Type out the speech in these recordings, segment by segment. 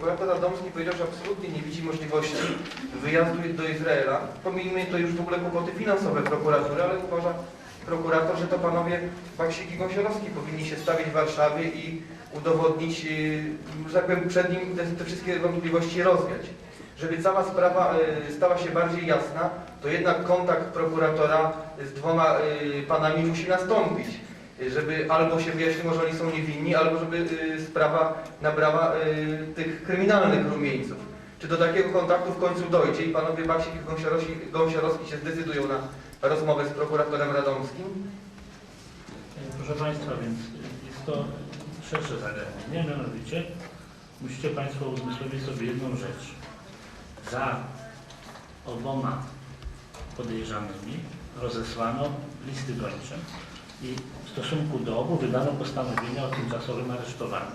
Prokurator Radomski powiedział, że absolutnie nie widzi możliwości wyjazdu do Izraela. Pomijmy to już w ogóle kłopoty finansowe prokuratury, ale uważa prokurator, że to panowie Baksik i Gąsiorowski powinni się stawić w Warszawie i udowodnić, yy, że tak powiem, przed nim te, te wszystkie wątpliwości rozwiać. Żeby cała sprawa yy, stała się bardziej jasna, to jednak kontakt prokuratora z dwoma yy, panami musi nastąpić. Żeby albo się wyjaśniło, że oni są niewinni, albo żeby yy, sprawa nabrała yy, tych kryminalnych rumieńców. Czy do takiego kontaktu w końcu dojdzie i panowie Baksik i Gąsiorowski, Gąsiorowski się zdecydują na rozmowę z prokuratorem radomskim? Proszę Państwa, więc jest to szersze zagadnienie, mianowicie musicie Państwo uzmysłowić sobie jedną rzecz. Za oboma podejrzanymi rozesłano listy gończe i w stosunku do obu wydano postanowienie o tymczasowym aresztowaniu.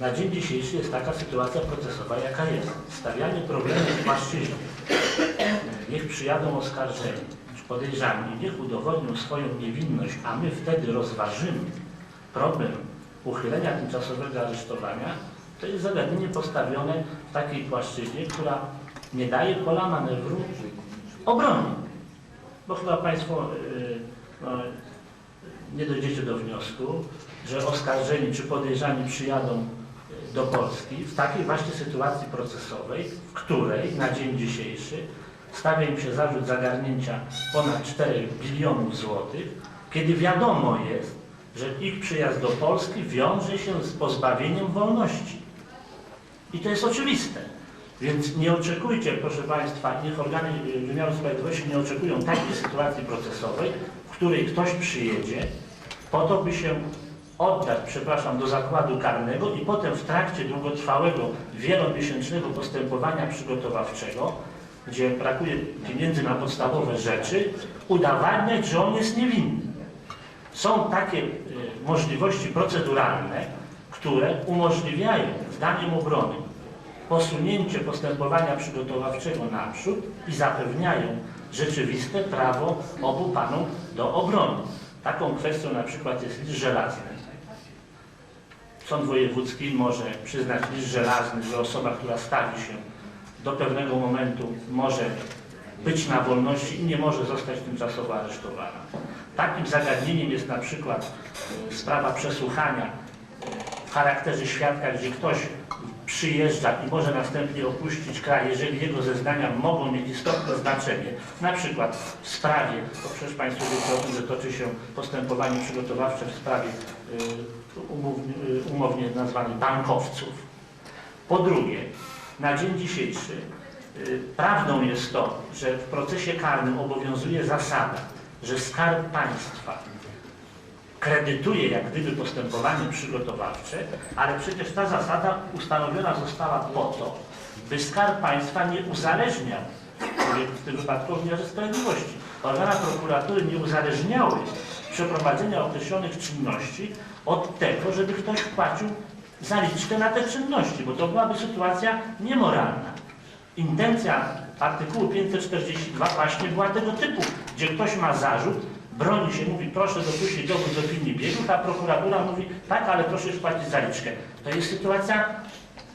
Na dzień dzisiejszy jest taka sytuacja procesowa, jaka jest. Stawianie problemu w płaszczyźnie. Niech przyjadą oskarżeni, czy podejrzani, niech udowodnią swoją niewinność, a my wtedy rozważymy problem uchylenia tymczasowego aresztowania, to jest zagadnienie postawione w takiej płaszczyźnie, która nie daje pola manewru obronie. Bo chyba Państwo no, nie dojdziecie do wniosku, że oskarżeni czy podejrzani przyjadą y, do Polski w takiej właśnie sytuacji procesowej, w której na dzień dzisiejszy stawia im się zarzut zagarnięcia ponad 4 bilionów złotych, kiedy wiadomo jest, że ich przyjazd do Polski wiąże się z pozbawieniem wolności. I to jest oczywiste. Więc nie oczekujcie, proszę Państwa, niech organy y, wymiaru sprawiedliwości nie oczekują takiej sytuacji procesowej, w której ktoś przyjedzie po to, by się oddać, przepraszam, do zakładu karnego i potem w trakcie długotrwałego, wielomiesięcznego postępowania przygotowawczego, gdzie brakuje pieniędzy na podstawowe rzeczy, udowadniać, że on jest niewinny. Są takie y, możliwości proceduralne, które umożliwiają zdaniem obrony posunięcie postępowania przygotowawczego naprzód i zapewniają rzeczywiste prawo obu panów do obrony. Taką kwestią na przykład jest list żelazny. Sąd wojewódzki może przyznać list żelazny, że osoba, która stawi się do pewnego momentu może być na wolności i nie może zostać tymczasowo aresztowana. Takim zagadnieniem jest na przykład sprawa przesłuchania w charakterze świadka, gdzie ktoś przyjeżdża i może następnie opuścić kraj, jeżeli jego zeznania mogą mieć istotne znaczenie. Na przykład w sprawie, bo przecież Państwo wiecie o tym, że toczy się postępowanie przygotowawcze w sprawie y, umownie, y, umownie nazwanych bankowców. Po drugie, na dzień dzisiejszy y, prawdą jest to, że w procesie karnym obowiązuje zasada, że Skarb Państwa kredytuje jak gdyby postępowanie przygotowawcze, ale przecież ta zasada ustanowiona została po to, by Skarb Państwa nie uzależniał, w tym wypadku wymiarze sprawiedliwości, organa prokuratury nie uzależniały przeprowadzenia określonych czynności od tego, żeby ktoś wpłacił zaliczkę na te czynności, bo to byłaby sytuacja niemoralna. Intencja artykułu 542 właśnie była tego typu, gdzie ktoś ma zarzut, broni się, mówi proszę dopuścić dowód z opinii biegłych, a prokuratura mówi tak, ale proszę wpłacić zaliczkę. To jest sytuacja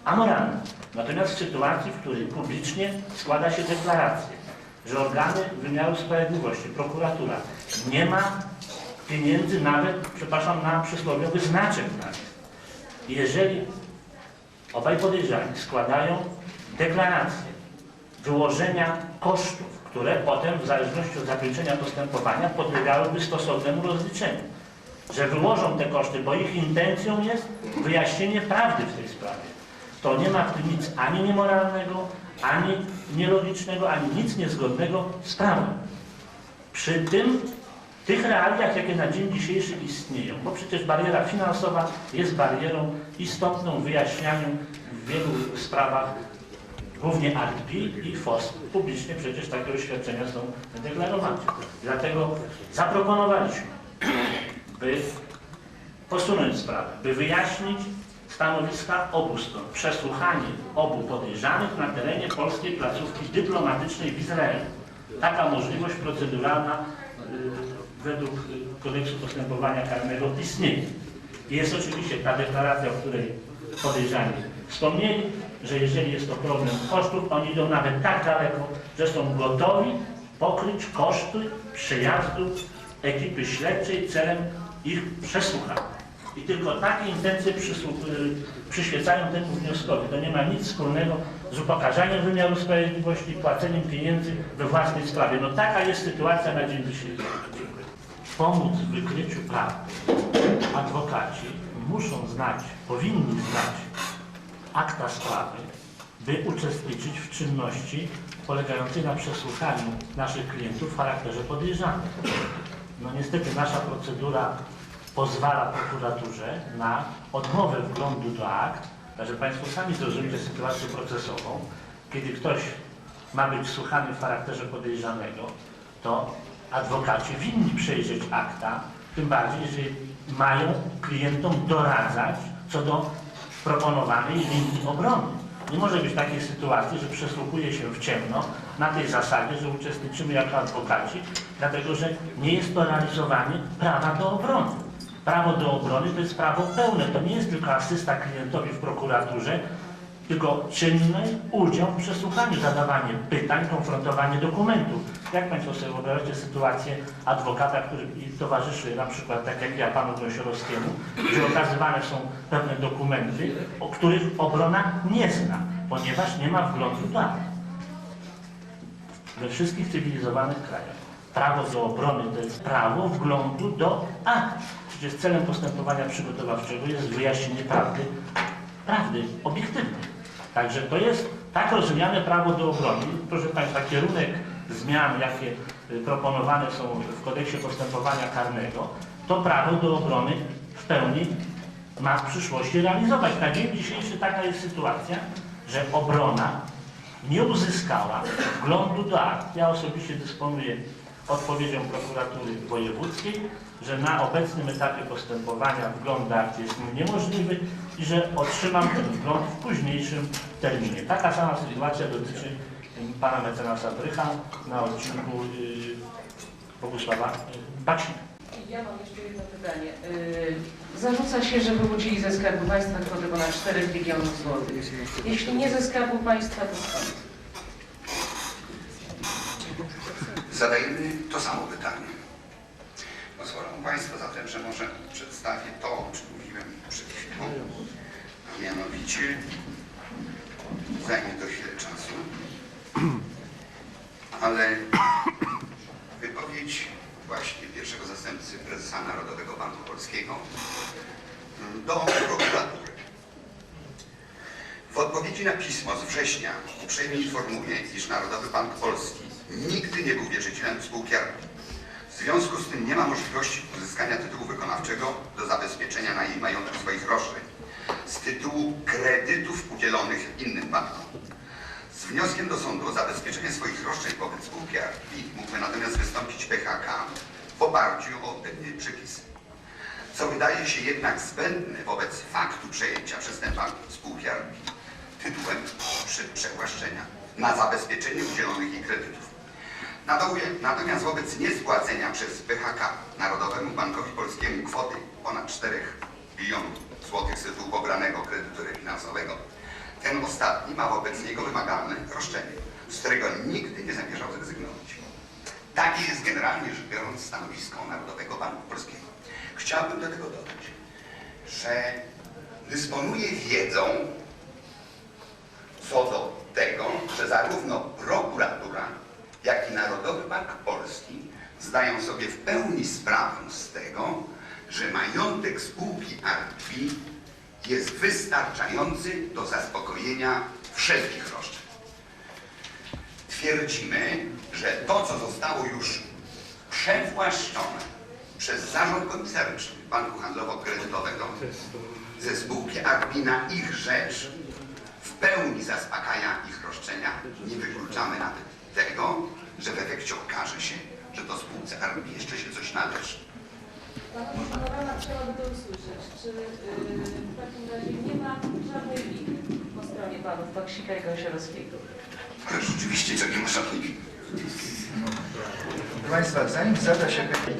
amoralna. Natomiast w sytuacji, w której publicznie składa się deklarację, że organy wymiaru sprawiedliwości, prokuratura nie ma pieniędzy nawet, przepraszam, na przysłowiowy znaczek na nich. Jeżeli obaj podejrzani składają deklarację wyłożenia kosztów, które potem w zależności od zakończenia postępowania podlegałyby stosownemu rozliczeniu. Że wyłożą te koszty, bo ich intencją jest wyjaśnienie prawdy w tej sprawie. To nie ma w tym nic ani niemoralnego, ani nielogicznego, ani nic niezgodnego z prawem. Przy tym tych realiach, jakie na dzień dzisiejszy istnieją, bo przecież bariera finansowa jest barierą istotną w wyjaśnianiu w wielu sprawach głównie ARPI i FOS. Publicznie przecież takie oświadczenia są deklarowane. Dlatego zaproponowaliśmy, by posunąć sprawę, by wyjaśnić stanowiska obu stron, przesłuchanie obu podejrzanych na terenie polskiej placówki dyplomatycznej w Izraelu. Taka możliwość proceduralna y, według kodeksu postępowania karnego istnieje. Jest oczywiście ta deklaracja, o której podejrzani wspomnieli, że jeżeli jest to problem kosztów, oni idą nawet tak daleko, że są gotowi pokryć koszty przyjazdu ekipy śledczej celem ich przesłuchania. I tylko takie intencje y, przyświecają temu wnioskowi. To nie ma nic wspólnego z upokarzaniem wymiaru sprawiedliwości, płaceniem pieniędzy we własnej sprawie. No taka jest sytuacja na dzień dzisiejszy. Pomóc w wykryciu prawdy adwokaci muszą znać, powinni znać akta sprawy, by uczestniczyć w czynności polegającej na przesłuchaniu naszych klientów w charakterze podejrzanym. No niestety nasza procedura pozwala prokuraturze na odmowę wglądu do akt, także Państwo sami zrozumiecie sytuację procesową, kiedy ktoś ma być słuchany w charakterze podejrzanego, to adwokaci winni przejrzeć akta, tym bardziej, jeżeli mają klientom doradzać co do proponowanej linii obrony. Nie może być takiej sytuacji, że przesłuchuje się w ciemno na tej zasadzie, że uczestniczymy jako adwokaci, dlatego że nie jest to realizowanie prawa do obrony. Prawo do obrony to jest prawo pełne, to nie jest tylko asysta klientowi w prokuraturze, tylko czynny udział w przesłuchaniu, zadawanie pytań, konfrontowanie dokumentów. Jak Państwo sobie wyobrażacie sytuację adwokata, który towarzyszy na przykład, tak jak ja, panu Gąsiorowskiemu, gdzie okazywane są pewne dokumenty, o których obrona nie zna, ponieważ nie ma wglądu do akt. We wszystkich cywilizowanych krajach prawo do obrony to jest prawo wglądu do akt. Przecież celem postępowania przygotowawczego jest wyjaśnienie prawdy, prawdy obiektywnej. Także to jest tak rozumiane prawo do obrony. Proszę Państwa, kierunek zmian, jakie y, proponowane są w kodeksie postępowania karnego, to prawo do obrony w pełni ma w przyszłości realizować. Na dzień dzisiejszy taka jest sytuacja, że obrona nie uzyskała wglądu do akt. Ja osobiście dysponuję odpowiedzią prokuratury wojewódzkiej, że na obecnym etapie postępowania wgląd do akt jest niemożliwy i że otrzymam ten wgląd w późniejszym terminie. Taka sama sytuacja dotyczy pana mecenasa Brycha na odcinku y, Bogusława y, Baksina. Ja mam jeszcze jedno pytanie. Yy, Zarzuca się, że wyłudzili ze Skarbu Państwa kwotę ponad 4 milionów złotych. Jeśli nie ze Skarbu Państwa, to skąd? Zadajemy to samo pytanie. Pozwolą Państwo zatem, że może przedstawię to, o czym mówiłem przed chwilą. A mianowicie zajmie to chwilę ale wypowiedź właśnie pierwszego zastępcy prezesa Narodowego Banku Polskiego do prokuratury. W odpowiedzi na pismo z września uprzejmie informuję, iż Narodowy Bank Polski nigdy nie był wierzycielem spółki. W związku z tym nie ma możliwości uzyskania tytułu wykonawczego do zabezpieczenia na jej majątku swoich roszczeń z tytułu kredytów udzielonych innym bankom. Wnioskiem do sądu o zabezpieczenie swoich roszczeń wobec spółki Arbi mógłby natomiast wystąpić PHK w oparciu o odpowiednie przepisy co wydaje się jednak zbędne wobec faktu przejęcia przez ten bank spółki Arbi tytułem przy przewłaszczenia na zabezpieczenie udzielonych jej kredytów. Natomiast- Natomiast wobec niespłacenia przez PHK Narodowemu Bankowi Polskiemu kwoty ponad 4 bilionów złotych z tytułu pobranego kredytu refinansowego, ten ostatni ma wobec niego wymagalne roszczenie, z którego nigdy nie zamierzał zrezygnować. Takie jest generalnie rzecz biorąc stanowisko Narodowego Banku Polskiego. Chciałbym do tego dodać, że dysponuję wiedzą co do tego, że zarówno prokuratura, jak i Narodowy Bank Polski zdają sobie w pełni sprawę z tego, że majątek spółki Artwi jest wystarczający do zaspokojenia wszelkich roszczeń twierdzimy, że to, co zostało już przewłaszczone przez zarząd komisaryczny Banku Handlowo-Kredytowego ze spółki Arbina ich rzecz w pełni zaspokaja ich roszczenia. Nie wykluczamy nawet tego, że w efekcie okaże się, że to spółce Arbi jeszcze się coś należy. Pana Panowana chciałaby to usłyszeć. Czy yy, w takim razie nie ma żadnej winy po stronie panów Baksika i Gąsiorowskiego? Ale rzeczywiście to nie ma żadnej Proszę Państwa, zanim zada się pytanie,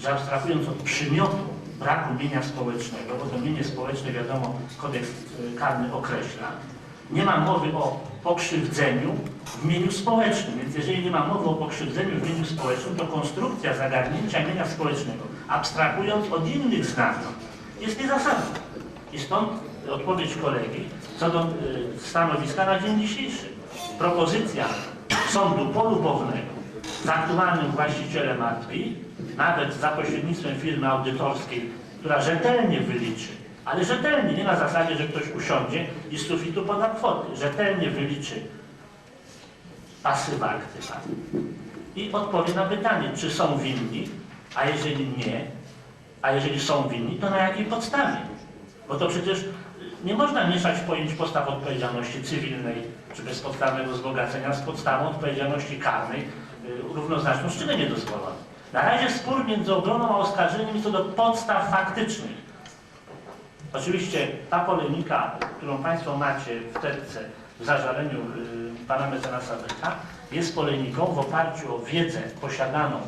że abstrahując od przymiotu braku mienia społecznego, bo to mienie społeczne wiadomo kodeks y, karny określa, nie ma mowy o pokrzywdzeniu w mieniu społecznym. Więc jeżeli nie ma mowy o pokrzywdzeniu w mieniu społecznym, to konstrukcja zagarnięcia mienia społecznego, abstrahując od innych znamion, jest niezasadna. I stąd odpowiedź kolegi co do y, stanowiska na dzień dzisiejszy. Propozycja sądu polubownego z aktualnym właścicielem ARPI, nawet za pośrednictwem firmy audytorskiej, która rzetelnie wyliczy, ale rzetelnie, nie na zasadzie, że ktoś usiądzie i z sufitu poda kwoty, rzetelnie wyliczy pasywa aktywa i odpowie na pytanie, czy są winni, a jeżeli nie, a jeżeli są winni, to na jakiej podstawie? Bo to przecież nie można mieszać pojęć podstaw odpowiedzialności cywilnej czy bezpodstawnego wzbogacenia z podstawą odpowiedzialności karnej y, równoznaczną z czynem niedozwolonym. Na razie spór między obroną a oskarżeniem co do podstaw faktycznych. Oczywiście ta polemika, którą Państwo macie w terce w zażaleniu y, pana mecenasa Becha, jest polemiką w oparciu o wiedzę posiadaną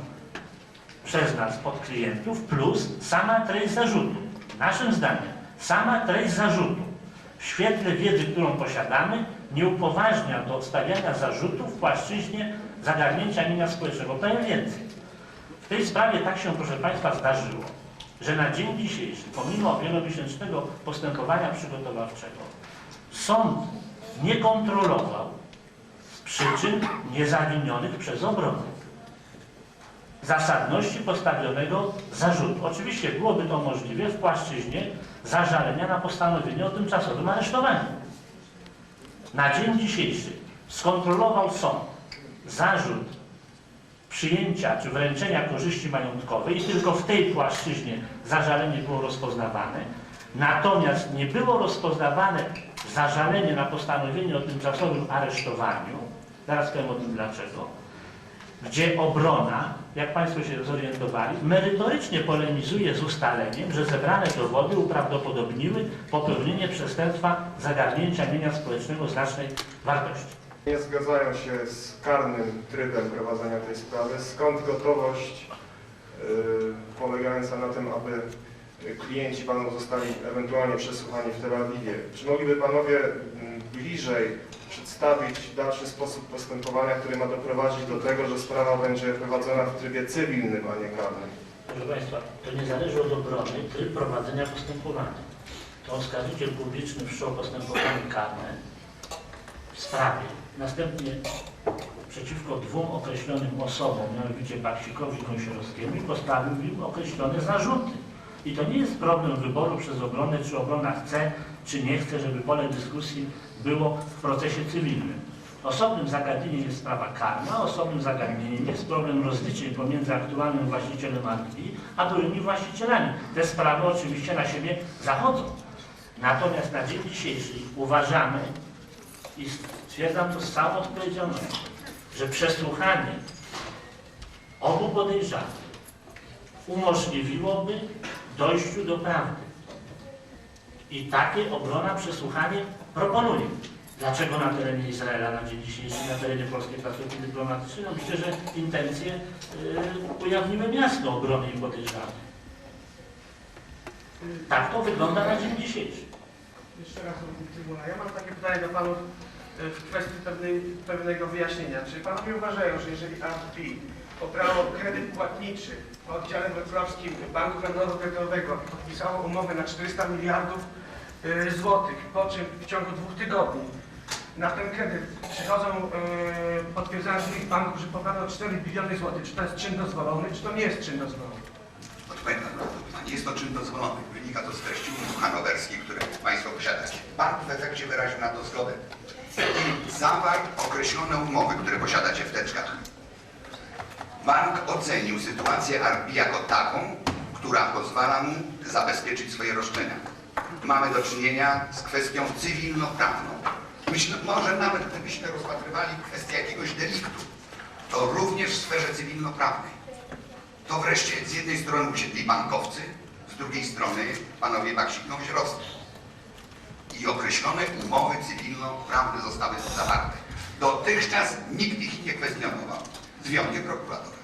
przez nas od klientów plus sama treść zarzutu. Naszym zdaniem sama treść zarzutu w świetle wiedzy, którą posiadamy, nie upoważnia do stawiania zarzutu w płaszczyźnie zagarnięcia mienia społecznego. Powiem więcej. W tej sprawie tak się, proszę Państwa, zdarzyło, że na dzień dzisiejszy, pomimo wielomiesięcznego postępowania przygotowawczego, sąd nie kontrolował przyczyn niezawinionych przez obronę zasadności postawionego zarzutu. Oczywiście byłoby to możliwe w płaszczyźnie zażalenia na postanowienie o tymczasowym aresztowaniu. Na dzień dzisiejszy skontrolował sąd zarzut przyjęcia czy wręczenia korzyści majątkowej i tylko w tej płaszczyźnie zażalenie było rozpoznawane. Natomiast nie było rozpoznawane zażalenie na postanowienie o tymczasowym aresztowaniu. Zaraz powiem o tym dlaczego gdzie obrona, jak Państwo się zorientowali, merytorycznie polemizuje z ustaleniem, że zebrane dowody uprawdopodobniły popełnienie przestępstwa zagarnięcia mienia społecznego znacznej wartości. Nie zgadzają się z karnym trybem prowadzenia tej sprawy. Skąd gotowość y, polegająca na tym, aby klienci Panu zostali ewentualnie przesłuchani w Tel Awiwie? Czy mogliby Panowie mm, bliżej przedstawić dalszy sposób postępowania, który ma doprowadzić do tego, że sprawa będzie prowadzona w trybie cywilnym, a nie karnym? Proszę Państwa, to nie zależy od obrony tryb prowadzenia postępowania. To oskarżyciel publiczny wszczął postępowanie karne w sprawie. Następnie przeciwko dwóm określonym osobom, mianowicie Baksikowi i Kąsiorowskiemu i postawił im określone zarzuty. I to nie jest problem wyboru przez obronę, czy obrona chce, czy nie chce, żeby pole dyskusji było w procesie cywilnym. Osobnym zagadnieniem jest sprawa karna, osobnym zagadnieniem jest problem rozliczeń pomiędzy aktualnym właścicielem akcji, a byłymi właścicielami. Te sprawy oczywiście na siebie zachodzą. Natomiast na dzień dzisiejszy uważamy i stwierdzam to z całą odpowiedzialnością, że przesłuchanie obu podejrzanych umożliwiłoby dojściu do prawdy. I takie obrona przesłuchanie proponuje. Dlaczego na terenie Izraela na dzień dzisiejszy, na terenie polskiej placówki dyplomatycznej? No myślę, że intencje y, ujawniły jasno obrony i podejrzanych. Tak to wygląda na dzień dzisiejszy. Jeszcze raz o Trybunał. Ja mam takie pytanie do panów e, w kwestii pewnej, pewnego wyjaśnienia. Czy panowie uważają, że jeżeli RP obrało kredyt płatniczy w oddziale wrocławskim Banku Handlowo-Kredytowego i podpisało umowę na 400 miliardów e, złotych, po czym w ciągu dwóch tygodni na ten kredyt przychodzą e, potwierdzając z banku, że pobrano 4 biliony złotych. Czy to jest czyn dozwolony, czy to nie jest czyn dozwolony? Odpowiem na to pytanie. Jest to czyn dozwolony. Wynika to z treści umów hanowerskich, które Państwo posiadacie. Bank w efekcie wyraził na to zgodę i zawarł określone umowy, które posiadacie w teczkach. Bank ocenił sytuację Arbi jako taką, która pozwala mu zabezpieczyć swoje roszczenia. Mamy do czynienia z kwestią cywilnoprawną. Myślę, może nawet gdybyśmy rozpatrywali kwestię jakiegoś deliktu, to również w sferze cywilnoprawnej. To wreszcie z jednej strony usiedli bankowcy, z drugiej strony panowie Baksik Źrowski. I określone umowy cywilno-prawne zostały zawarte. Dotychczas nikt ich nie kwestionował, z prokuratora.